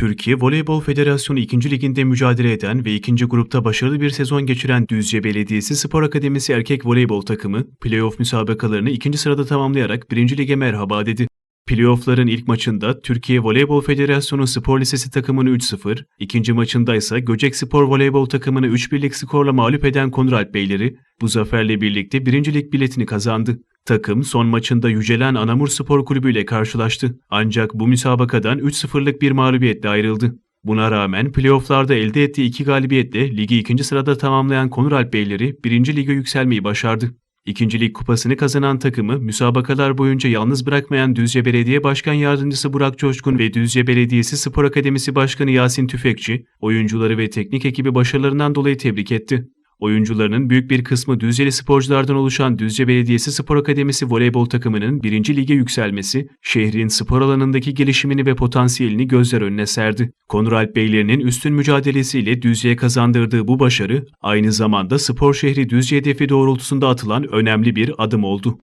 Türkiye Voleybol Federasyonu 2. Liginde mücadele eden ve 2. grupta başarılı bir sezon geçiren Düzce Belediyesi Spor Akademisi erkek voleybol takımı playoff müsabakalarını 2. sırada tamamlayarak 1. Lige merhaba dedi. Playoff'ların ilk maçında Türkiye Voleybol Federasyonu Spor Lisesi takımını 3-0, ikinci maçında ise Göcek Spor Voleybol takımını 3-1'lik skorla mağlup eden Konrad Beyleri bu zaferle birlikte 1. Lig biletini kazandı. Takım son maçında Yücelen Anamur Spor Kulübü ile karşılaştı. Ancak bu müsabakadan 3-0'lık bir mağlubiyetle ayrıldı. Buna rağmen playofflarda elde ettiği iki galibiyetle ligi ikinci sırada tamamlayan Konuralp Beyleri birinci lige yükselmeyi başardı. İkinci lig kupasını kazanan takımı müsabakalar boyunca yalnız bırakmayan Düzce Belediye Başkan Yardımcısı Burak Coşkun ve Düzce Belediyesi Spor Akademisi Başkanı Yasin Tüfekçi, oyuncuları ve teknik ekibi başarılarından dolayı tebrik etti. Oyuncularının büyük bir kısmı Düzceli sporculardan oluşan Düzce Belediyesi Spor Akademisi voleybol takımının birinci lige yükselmesi, şehrin spor alanındaki gelişimini ve potansiyelini gözler önüne serdi. Konur Alp Beylerinin üstün mücadelesiyle Düzce'ye kazandırdığı bu başarı, aynı zamanda spor şehri Düzce hedefi doğrultusunda atılan önemli bir adım oldu.